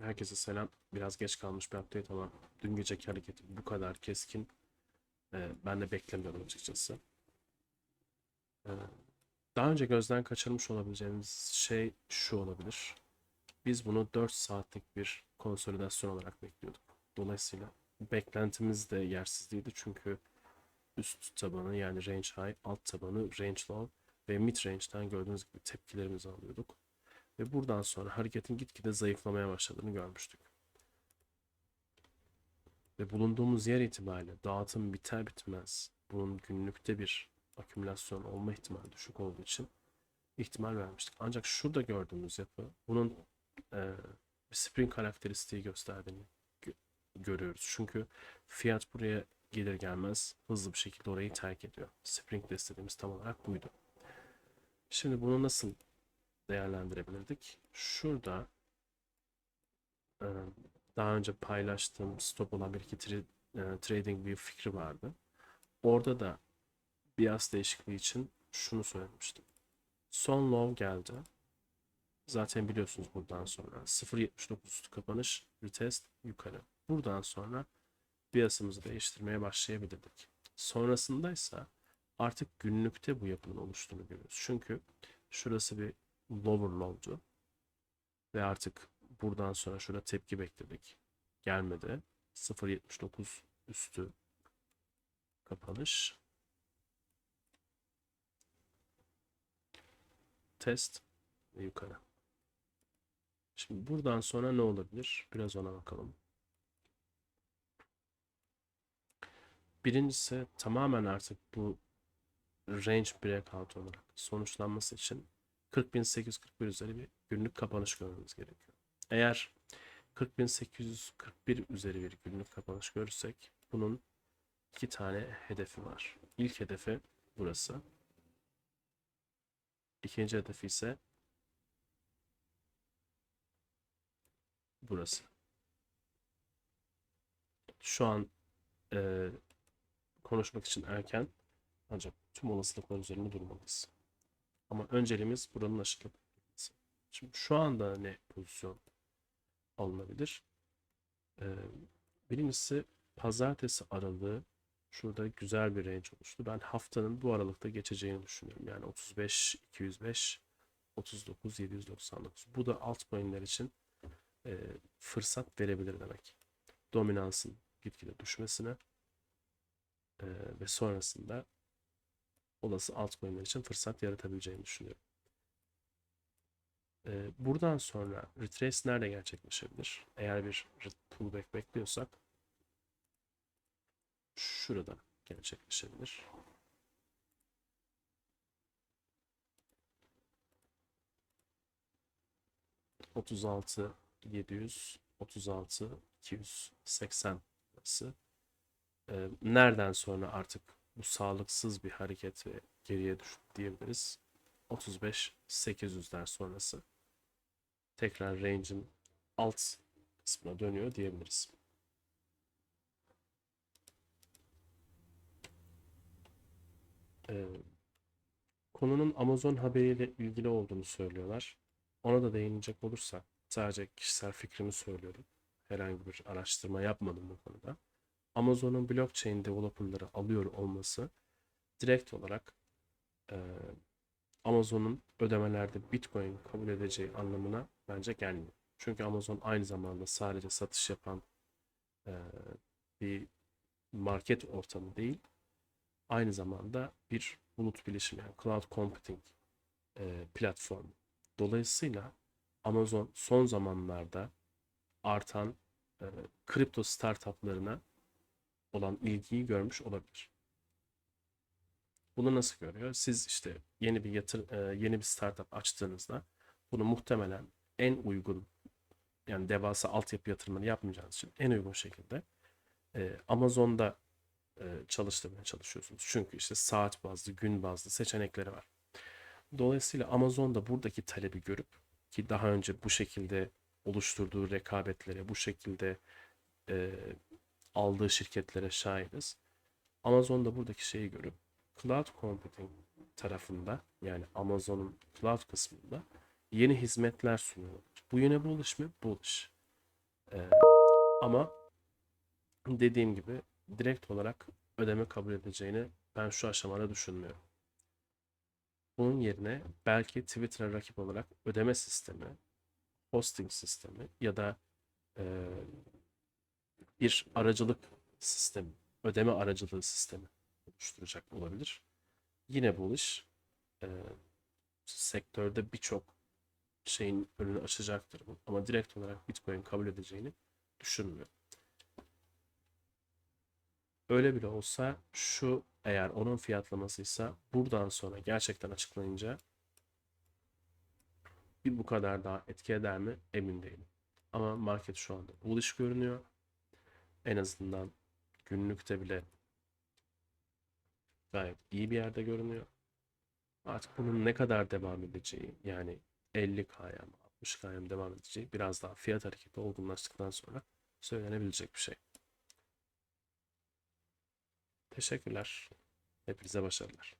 Herkese selam. Biraz geç kalmış bir update ama dün geceki hareketi bu kadar keskin e, ben de beklemiyordum açıkçası. E, daha önce gözden kaçırmış olabileceğimiz şey şu olabilir. Biz bunu 4 saatlik bir konsolidasyon olarak bekliyorduk. Dolayısıyla beklentimiz de yersiz değildi çünkü üst tabanı yani range high, alt tabanı range low ve mid range'den gördüğünüz gibi tepkilerimizi alıyorduk. Ve buradan sonra hareketin gitgide zayıflamaya başladığını görmüştük. Ve bulunduğumuz yer itibariyle dağıtım biter bitmez bunun günlükte bir akümülasyon olma ihtimali düşük olduğu için ihtimal vermiştik. Ancak şurada gördüğümüz yapı bunun e, bir spring karakteristiği gösterdiğini gö- görüyoruz. Çünkü fiyat buraya gelir gelmez hızlı bir şekilde orayı terk ediyor. Spring de istediğimiz tam olarak buydu. Şimdi bunu nasıl değerlendirebilirdik? Şurada e, daha önce paylaştığım stop olan bir iki e, trading bir fikri vardı. Orada da bias değişikliği için şunu söylemiştim. Son low geldi. Zaten biliyorsunuz buradan sonra 0.79 üstü kapanış, retest yukarı. Buradan sonra biasımızı değiştirmeye başlayabilirdik. Sonrasında ise artık günlükte bu yapının oluştuğunu görüyoruz. Çünkü şurası bir lower. Ve artık buradan sonra şurada tepki bekledik. Gelmedi. 0.79 üstü kapanış. Test ve yukarı. Şimdi buradan sonra ne olabilir? Biraz ona bakalım. Birincisi tamamen artık bu range breakout olarak sonuçlanması için 40.841 üzeri bir günlük kapanış görmemiz gerekiyor. Eğer 40.841 üzeri bir günlük kapanış görürsek bunun iki tane hedefi var. İlk hedefi burası. İkinci hedefi ise burası. Şu an e, konuşmak için erken ancak tüm olasılıklar üzerinde durmalıyız. Ama önceliğimiz buranın aşılıp durması. Şimdi şu anda ne pozisyon alınabilir? Ee, birincisi pazartesi aralığı şurada güzel bir range oluştu. Ben haftanın bu aralıkta geçeceğini düşünüyorum. Yani 35 205 39 799. Bu da altcoin'ler için e, fırsat verebilir demek. Dominansın gitgide düşmesine e, ve sonrasında olası altcoin'ler için fırsat yaratabileceğini düşünüyorum. Ee, buradan sonra retrace nerede gerçekleşebilir? Eğer bir pullback bekliyorsak şurada gerçekleşebilir. Otuz altı yedi yüz, otuz altı iki yüz seksen arası. Ee, nereden sonra artık bu sağlıksız bir hareket ve geriye düştü diyebiliriz. 35 800'den sonrası tekrar range'in alt kısmına dönüyor diyebiliriz. Ee, konunun Amazon haberiyle ilgili olduğunu söylüyorlar. Ona da değinecek olursak sadece kişisel fikrimi söylüyorum. Herhangi bir araştırma yapmadım bu konuda. Amazon'un blockchain developerları alıyor olması direkt olarak e, Amazon'un ödemelerde Bitcoin kabul edeceği anlamına bence gelmiyor. Çünkü Amazon aynı zamanda sadece satış yapan e, bir market ortamı değil, aynı zamanda bir bulut bilişimi yani cloud computing e, platformu. Dolayısıyla Amazon son zamanlarda artan e, kripto startuplarına olan ilgiyi görmüş olabilir. Bunu nasıl görüyor? Siz işte yeni bir yatır, e, yeni bir startup açtığınızda bunu muhtemelen en uygun yani devasa altyapı yatırımını yapmayacağınız için en uygun şekilde e, Amazon'da e, çalıştırmaya çalışıyorsunuz. Çünkü işte saat bazlı, gün bazlı seçenekleri var. Dolayısıyla Amazon'da buradaki talebi görüp ki daha önce bu şekilde oluşturduğu rekabetlere, bu şekilde e, aldığı şirketlere şahidiz. Amazon da buradaki şeyi görüp cloud computing tarafında yani Amazon'un cloud kısmında yeni hizmetler sunuyor. Bu yine bullish mi? Bullish. Ee, ama dediğim gibi direkt olarak ödeme kabul edeceğini ben şu aşamada düşünmüyorum. Bunun yerine belki Twitter'a rakip olarak ödeme sistemi, hosting sistemi ya da e, bir aracılık sistemi, ödeme aracılığı sistemi oluşturacak olabilir. Yine bu iş e, sektörde birçok şeyin önünü açacaktır bu. Ama direkt olarak Bitcoin kabul edeceğini düşünmüyorum. Öyle bile olsa şu eğer onun fiyatlamasıysa buradan sonra gerçekten açıklayınca bir bu kadar daha etki eder mi emin değilim. Ama market şu anda bullish görünüyor. En azından günlükte bile gayet iyi bir yerde görünüyor. Artık bunun ne kadar devam edeceği yani 50K'ya mı 60K'ya mı devam edeceği biraz daha fiyat hareketi olgunlaştıktan sonra söylenebilecek bir şey. Teşekkürler. Hepinize başarılar.